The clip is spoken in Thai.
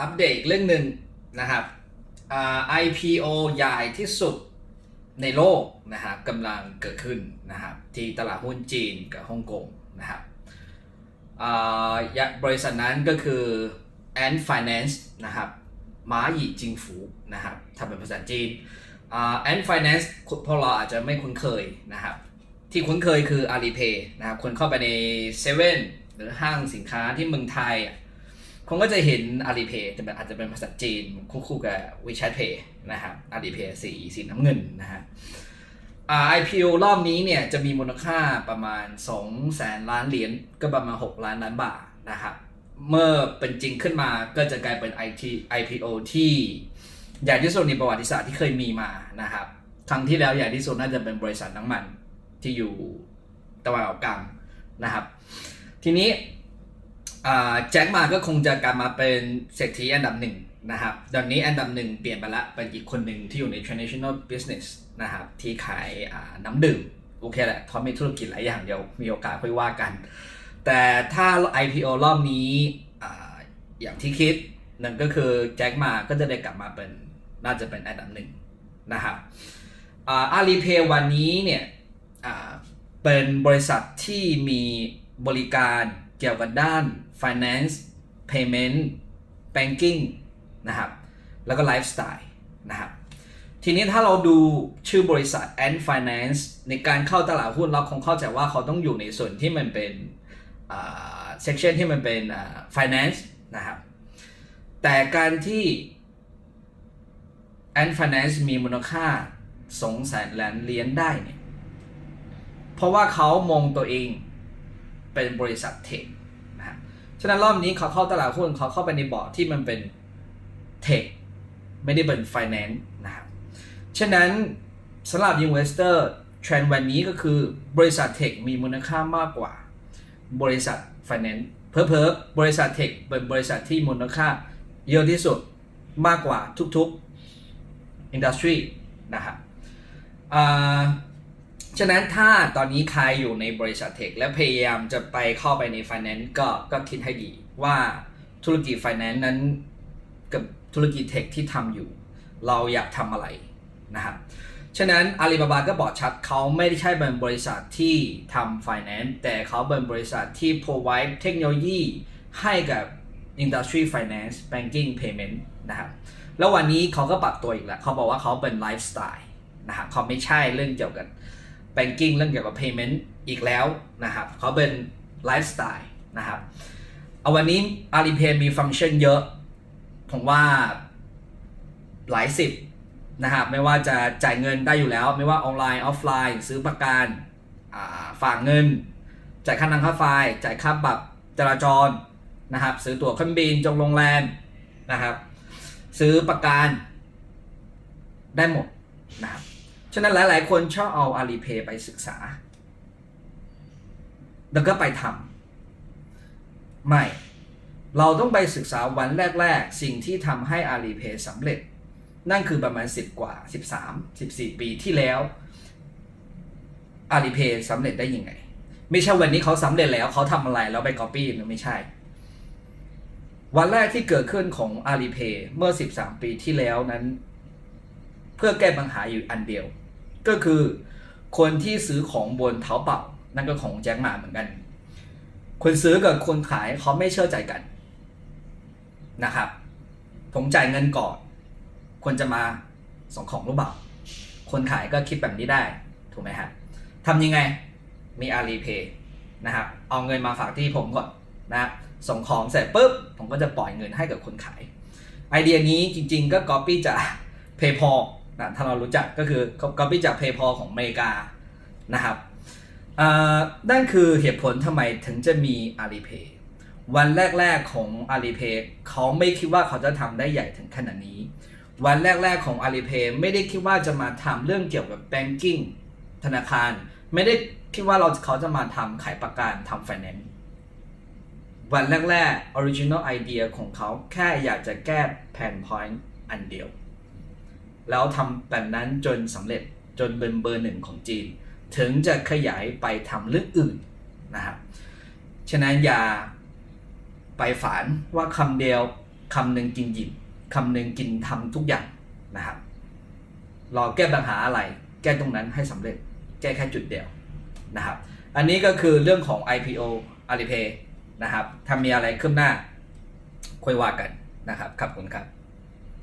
อัปเดตอีกเรื่องหนึ่งนะครับ IPO ใหญ่ที่สุดในโลกนะครับกำลังเกิดขึ้นนะครับที่ตลาดหุ้นจีนกับฮ่องกงนะครับบริษัทนั้นก็คือ Ant Finance นะครับหมาหยีจิงฟูนะครับทำเป็นภาษาจีน Ant Finance พวกเราอาจจะไม่คุ้นเคยนะครับ ที่คุ้นเคยคือ Alipay นะครับคนเข้าไปในเซเว่นหรือห้างสินค้าที่เมืองไทย คงก็จะเห็น Alipay แต่อาจจะเป็นภาษาจีนคู่ๆกับ WeChat Pay นะครับ Alipay สีสีน้ำเงินนะฮะอ่า IPO รอบนี้เนี่ยจะมีมูลค่าประมาณ 2 แสนล้านเหรียญก็ประมาณ 6 ล้านล้านบาทนะครับ เมื่อเป็นจริงขึ้นมาก็จะกลายเป็น IT IPO ที่ใหญ่ที่สุดในประวัติศาสตร์ที่เคยมีมานะครับ ครั้งที่แล้วใหญ่ที่สุดน่าจะเป็นบริษัทน้ำมันที่อยู่ตะวันออกกลางนะครับ ทีนี้ แจ็คมาก็คงจะกลับมาเป็นเศรษฐีอันดับหนึ่งนะครับตอนนี้อันดับหนึ่งเปลี่ยนไปละเป็นอีกคนหนึ่งที่อยู่ใน traditional business นะครับที่ขายน้ำดื่ม โอเคแหละเขามีธุรกิจหลายอย่างเดียวมีโอกาสค่อยว่ากัน แต่ถ้า IPO รอบนี้ออย่างที่คิดนั่นก็คือแจ็คมาก็จะได้กลับมาเป็นน่าจะเป็นอันดับหนึ่งนะครับอาลีเพย์วันนี้เนี่ยเป็นบริษัทที่มีบริการ เกี่ยวกับด้าน finance payment banking นะครับ แล้วก็ lifestyle นะครับ ทีนี้ถ้าเราดูชื่อบริษัท Ant Finance ในการเข้าตลาดหุ้นเราคงเข้าใจว่าเขาต้องอยู่ในส่วนที่มันเป็นเซกชันที่มันเป็น finance นะครับ แต่การที่ Ant Finance มีมูลค่า2แสนล้านเหรียญได้เนี่ย เพราะว่าเขามองตัวเอง เป็นบริษัทเทคนะฮะฉะนั้นรอบนี้เขาเข้าตลาดหุ้นเขาเข้าไปในบอร์ดที่มันเป็นเทคไม่ได้เป็นไฟแนนซ์นะครับฉะนั้นสำหรับ Investor เทรนด์วันนี้ก็คือบริษัทเทคมีมูลค่ามากกว่า บริษัทไฟแนนซ์เพอเพอบริษัทเทคเป็นบริษัทที่มูลค่าเยอะที่สุดมากกว่าทุกๆอินดัสทรีนะครับ ฉะนั้นถ้าตอนนี้ใครอยู่ในบริษัทเทคและพยายามจะไปเข้าไปใน Finance ก็ก็คิดให้ดีว่าธุรกิจ Finance นั้นกับธุรกิจเทคที่ทำอยู่ เราอยากทำอะไรนะครับฉะนั้นอาลีบาบาก็บอกชัดเขาไม่ได้ใช่เป็นบริษัทที่ทำ Finance แต่เขาเป็นบริษัทที่ provide เทคโนโลยีให้กับ Industry Finance Banking Payment นะครับแล้ววันนี้เขาก็ปรับตัวอีกแล้วเขาบอกว่าเขาเป็นไลฟ์สไตล์นะครับเขาไม่ใช่เรื่องเกี่ยวกับ banking เรื่องเกี่ยวกับ payment อีกแล้วนะครับเขาเป็นไลฟ์สไตล์นะครับเอาวันนี้ Alipay มีฟังก์ชันเยอะ ผมว่าหลายสิบนะครับไม่ว่าจะจ่ายเงินได้อยู่แล้ว ไม่ว่าออนไลน์ออฟไลน์ ซื้อประกันฝากเงิน จ่ายค่าน้ำค่าไฟจ่ายค่าบัตรจราจรนะครับ ซื้อตั๋วเครื่องบินจองโรงแรมนะครับ ซื้อประกันได้หมดนะครับ ฉะนั้นหลาย ๆ คนชอบเอา Alipay ไปศึกษา แล้วก็ไปทำไม่ เราต้องไปศึกษาวันแรก ๆ สิ่งที่ทำให้ Alipay สำเร็จ นั่นคือประมาณ 10 กว่า 13 14 ปีที่แล้ว Alipay สำเร็จได้ยังไง ไม่ใช่วันนี้เขาสำเร็จแล้วเขาทำอะไรแล้วไป copy มันไม่ใช่ วันแรกที่เกิดขึ้นของ Alipay เมื่อ 13 ปีที่แล้วนั้น เพื่อแก้ปัญหาอยู่อันเดียว ก็คือคนที่ซื้อของบนเท้าเปล่านั่นก็ของแจ็คหมาเหมือนกัน คนซื้อกับคนขายเขาไม่เชื่อใจกันนะครับผมจ่ายเงินก่อน คนจะมาส่งของหรือเปล่า คนขายก็คิดแบบนี้ได้ ถูกไหมครับทำยังไง มีอาลีเพย์นะครับ เอาเงินมาฝากที่ผมก่อนนะส่งของเสร็จปุ๊บ ผมก็จะปล่อยเงินให้กับคนขาย ไอเดียนี้จริงๆก็ก๊อปปี้จาก PayPal นะถ้าเรารู้จักก็คือก๊อปปี้จาก PayPal ของอเมริกานะครับนั่นคือเหตุผลทำไมถึงจะมี Alipay วันแรก ๆของ Alipay เขาไม่คิดว่าเขาจะทำได้ใหญ่ถึงขนาดนี้ วันแรก ๆของ Alipay ไม่ได้คิดว่าจะมาทำเรื่องเกี่ยวกับ banking ธนาคาร ไม่ได้คิดว่าเราเขาจะมาทำขายประกันทำ finance วันแรกๆ original idea ของเขาแค่อยากจะแก้ pain point อันเดียว แล้วทำแบบนั้นจนสำเร็จจนเป็นเบอร์หนึ่งของจีน ถึงจะขยายไปทำเรื่องอื่นนะครับฉะนั้นอย่าไปฝันว่าคำเดียวคำหนึ่งกินหยิบคำหนึ่งกินทำทุกอย่างนะครับรอแก้ปัญหาอะไร แก้ตรงนั้นให้สำเร็จแก้แค่จุดเดียวนะครับ อันนี้ก็คือเรื่องของ IPO Alipay นะครับถ้ามีอะไรขึ้นหน้าค่อยว่ากันนะครับขอบคุณครับ